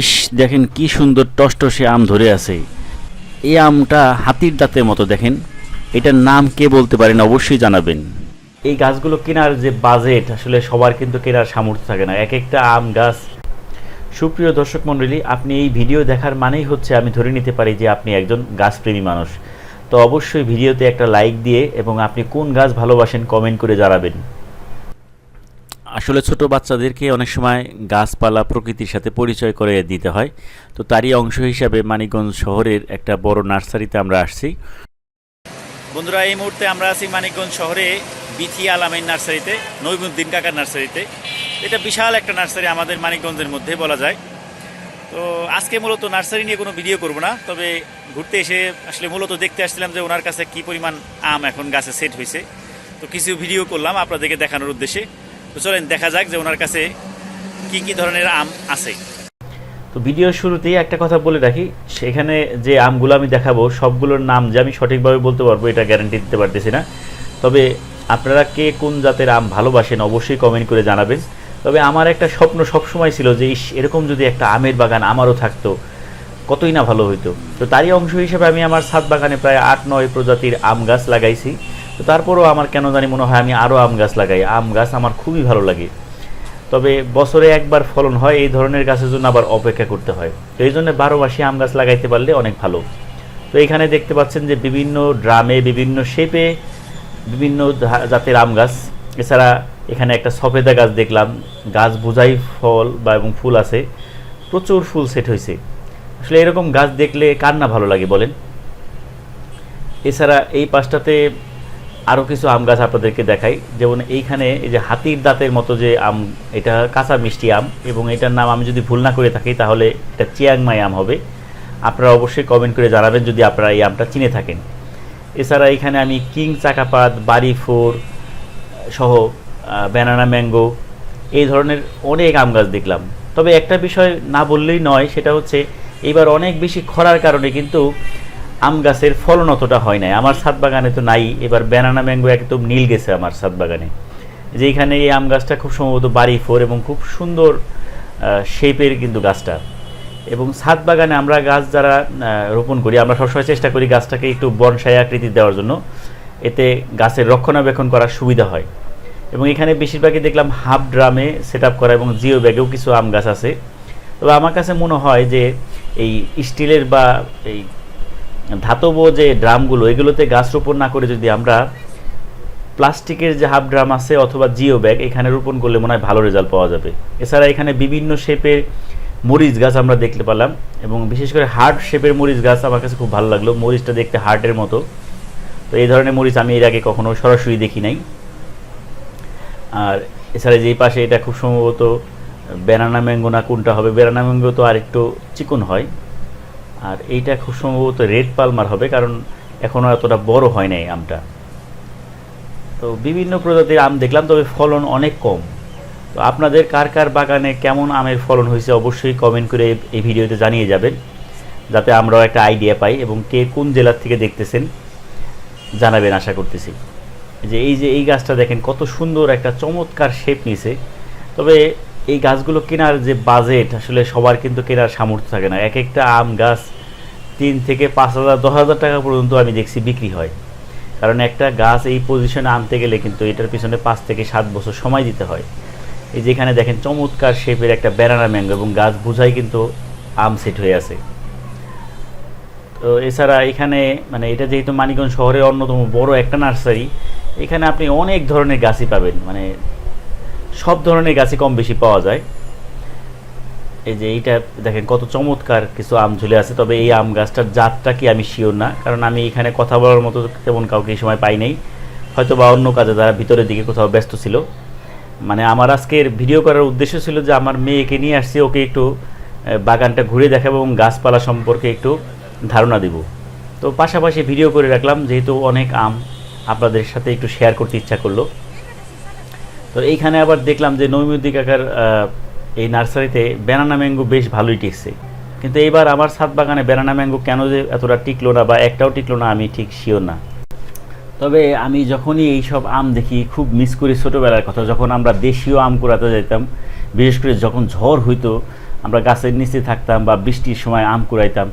ইস, দেখেন কি সুন্দর টসটসে আম ধরে আছে। এই আমটা হাতির দাঁতের মতো দেখেন। এটার নাম কে বলতে পারেন অবশ্যই জানাবেন। এই গাছগুলো কেনার যে বাজেট আসলে সবার কিন্তু কেনার সামর্থ্য থাকে না। এক একটা আম গাছ। সুপ্রিয় দর্শক মণ্ডলী, আপনি এই ভিডিও দেখার মানেই হচ্ছে আমি ধরে নিতে পারি যে আপনি একজন গাছপ্রেমী মানুষ। তো অবশ্যই ভিডিওতে একটা লাইক দিয়ে এবং আপনি কোন গাছ ভালোবাসেন কমেন্ট করে জানাবেন। আসলে ছোট বাচ্চাদেরকে অনেক সময় গাছপালা প্রকৃতির সাথে পরিচয় করে দিতে হয়। তো তারই অংশ হিসাবে মানিকগঞ্জ শহরের একটা বড় নার্সারিতে আমরা আসছি। বন্ধুরা, এই মুহূর্তে আমরা আছি মানিকগঞ্জ শহরে বিথি আলামের নার্সারিতে নৈমুদ্দিন কাকার নার্সারিতে। এটা বিশাল একটা নার্সারি আমাদের মানিকগঞ্জের মধ্যে বলা যায়। তো আজকে মূলত নার্সারি নিয়ে কোনো ভিডিও করব না, তবে ঘুরতে এসে আসলে মূলত দেখতে আসছিলাম যে ওনার কাছে কি পরিমাণ আম এখন গাছে সেট হয়েছে। তো কিছু ভিডিও করলাম আপনাদেরকে দেখানোর উদ্দেশ্যে। তো চলেন, দেখা যাক যে ওনার কাছে কি কি ধরনের আম আছে। তো ভিডিওর শুরুতেই একটা কথা বলে রাখি, সেখানে যে আমগুলো আমি দেখাবো, সবগুলোর নাম যে আমি সঠিকভাবে বলতে পারব, এটা গ্যারান্টি দিতে পারতেছি না। তবে আপনারা কে কোন জাতের আম ভালোবাসেন অবশ্যই কমেন্ট করে জানাবেন। তবে আমার একটা স্বপ্ন সবসময় ছিল যে, ইস, এরকম যদি একটা আমের বাগান আমারও থাকতো, কতই না ভালো হইতো। তো তারই অংশ হিসেবে আমি আমার ছাদ বাগানে প্রায় আট নয় প্রজাতির আম গাছ লাগাইছি। তো তারপরেও আমার কেন জানি মনে হয় আমি আরও আম গাছ লাগাই। আম গাছ আমার খুবই ভালো লাগে। তবে বছরে একবার ফলন হয়, এই ধরনের গাছের জন্য আবার অপেক্ষা করতে হয়। তো এই জন্য বারো মাসে আম গাছ লাগাইতে পারলে অনেক ভালো। তো এখানে দেখতে পাচ্ছেন যে বিভিন্ন ড্রামে, বিভিন্ন শেপে বিভিন্ন জাতের আম গাছ। এছাড়া এখানে একটা সফেদা গাছ দেখলাম। গাছ বোঝাই ফল বা এবং ফুল আছে। প্রচুর ফুল সেট হয়েছে আসলে এরকম গাছ দেখলে কার না ভালো লাগে বলেন? এছাড়া এই পাশটাতে আরও কিছু আম গাছ আপনাদেরকে দেখাই। যেমন এইখানে এই যে হাতির দাঁতের মতো যে আম, এটা কাঁচা মিষ্টি আম এবং এটার নাম আমি যদি ভুল না করে থাকি তাহলে এটা চিয়াংমাই আম হবে। আপনারা অবশ্যই কমেন্ট করে জানাবেন যদি আপনারা এই আমটা চিনে থাকেন। এছাড়া এখানে আমি কিং চাকাপাত বাড়ি ফোর সহ ব্যানানা ম্যাঙ্গো এই ধরনের অনেক আম গাছ দেখলাম। তবে একটা বিষয় না বললেই নয়, সেটা হচ্ছে এবার অনেক বেশি খরার কারণে কিন্তু আম গাছের ফলন অতটা হয় নাই। আমার ছাদ বাগানে তো নাই। এবার ব্যানানা ম্যাঙ্গো একদম নীল গেছে আমার ছাদ বাগানে। যেখানে এই আম গাছটা খুব সম্ভবত বাড়ি ফোর এবং খুব সুন্দর শেপের কিন্তু গাছটা। এবং ছাদ বাগানে আমরা গাছ যারা রোপণ করি, আমরা সবসময় চেষ্টা করি গাছটাকে একটু বনসাই আকৃতি দেওয়ার জন্য। এতে গাছের রক্ষণাবেক্ষণ করার সুবিধা হয়। এবং এখানে বেশিরভাগই দেখলাম হাফ ড্রামে সেট করা এবং জিও ব্যাগেও কিছু আম গাছ আছে। তবে আমার কাছে মনে হয় যে এই স্টিলের বা এই ধাতব যে ড্রামগুলো, এগুলোতে গাছ রোপণ না করে যদি আমরা প্লাস্টিকের যে হাফ ড্রাম আছে অথবা জিও ব্যাগ, এখানে রোপণ করলে মনে হয় ভালো রেজাল্ট পাওয়া যাবে। এছাড়া এখানে বিভিন্ন শেপের মরিচ গাছ আমরা দেখতে পেলাম, এবং বিশেষ করে হার্ট শেপের মরিচ গাছ আমার কাছে খুব ভালো লাগল। মরিচটা দেখতে হার্টের মতো। তো এই ধরনের মরিচ আমি এর আগে কখনো সরাসরি দেখি নাই। আর এছাড়া যেই পাশে এটা খুব সম্ভবত ব্যানানা ম্যাঙ্গো না কোনটা হবে, ব্যানানা ম্যাঙ্গো তো আর একটু চিকন হয়। আর এইটা খুব সম্ভবত রেড পালমার হবে, কারণ এখনও এতটা বড় হয় নাই আমটা। তো বিভিন্ন প্রজাতির আম দেখলাম, তবে ফলন অনেক কম। তো আপনাদের কার কার বাগানে কেমন আমের ফলন হয়েছে অবশ্যই কমেন্ট করে এই- ভিডিওতে জানিয়ে যাবেন, যাতে আমরাও একটা আইডিয়া পাই এবং কে কোন জেলার থেকে দেখতেছেন জানাবেন আশা করতেছি। যে এই যে এই গাছটা দেখেন, কত সুন্দর একটা চমৎকার শেপ নিছে তবে এই গাছগুলো কেনার যে বাজেট আসলে সবার কিন্তু কেনার সামর্থ্য থাকে না। এক একটা আম গাছ তিন থেকে পাঁচ হাজার, দশ হাজার টাকা পর্যন্ত আমি দেখছি বিক্রি হয়। কারণ একটা গাছ এই পজিশনে আনতে গেলে কিন্তু এটার পিছনে পাঁচ থেকে সাত বছর সময় দিতে হয়। এই যেখানে দেখেন চমৎকার শেপের একটা ব্যানানা ম্যাঙ্গো এবং গাছ বুঝাই কিন্তু আম সেট হয়ে আছে। তো এছাড়া এখানে মানে এটা যেহেতু মানিকগঞ্জ শহরের অন্যতম বড় একটা নার্সারি, এখানে আপনি অনেক ধরনের গাছই পাবেন। মানে সব ধরনের গাছই কম বেশি পাওয়া যায়। এই যে এইটা দেখেন কত চমৎকার কিছু আম ঝুলে আছে। তবে এই আম গাছটার জাতটা কি আমি শিওর না কারণ আমি এখানে কথা বলার মতো তেমন কাউকে এই সময় পাই নাই। হয়তো বা অন্য কাজে তারা ভিতরের দিকে কোথাও ব্যস্ত ছিল। মানে আমার আজকের ভিডিও করার উদ্দেশ্য ছিল যে আমার মেয়েকে নিয়ে আসছি ওকে একটু বাগানটা ঘুরে দেখাবো এবং গাছপালা সম্পর্কে একটু ধারণা দিব। তো পাশাপাশি ভিডিও করে রাখলাম যেহেতু অনেক আম আপনাদের সাথে একটু শেয়ার করতে ইচ্ছা করল। তো এইখানে আবার দেখলাম যে নৈমিদ্দিক কাকার আহ, এই নার্সারিতে ব্যানানা ম্যাঙ্গো বেশ ভালোই টিকছে কিন্তু এইবার আমার ছাদ বাগানে ব্যানানা ম্যাঙ্গো কেন যে এতটা টিকলো না বা একটাও টিকলো না আমি ঠিক শিওর না। তবে আমি যখনই এই সব আম দেখি, খুব মিস করি ছোটোবেলার কথা, যখন আমরা দেশীয় আম কুড়াতে যেতাম বিশেষ করে যখন ঝড় হইতো, আমরা গাছের নিচে থাকতাম বা বৃষ্টির সময় আম কুড়াইতাম,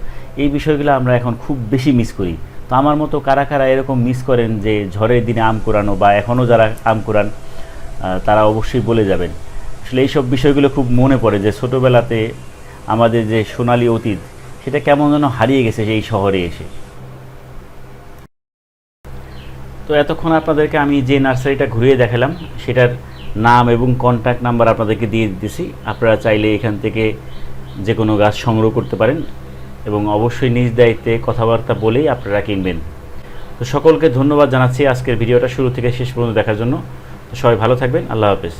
এই বিষয়গুলো আমরা এখন খুব বেশি মিস করি। তো আমার মতো কারা কারা এরকম মিস করেন যে ঝড়ের দিনে আম কুড়ানো বা এখনও যারা আম কুড়ান তারা অবশ্যই বলে যাবেন। আসলে এইসব বিষয়গুলো খুব মনে পড়ে যে ছোটোবেলাতে আমাদের যে সোনালী অতীত, সেটা কেমন যেন হারিয়ে গেছে এই শহরে এসে। তো এতক্ষণ আপনাদেরকে আমি যে নার্সারিটা ঘুরিয়ে দেখালাম, সেটার নাম এবং কন্ট্যাক্ট নাম্বার আপনাদেরকে দিয়ে দিতেছি। আপনারা চাইলে এখান থেকে যে কোনো গাছ সংগ্রহ করতে পারেন এবং অবশ্যই নিজ দায়িত্বে কথাবার্তা বলেই আপনারা কিনবেন। তো সকলকে ধন্যবাদ জানাচ্ছি আজকের ভিডিওটা শুরু থেকে শেষ পর্যন্ত দেখার জন্য। তো সবাই ভালো থাকবেন, আল্লাহ হাফেজ।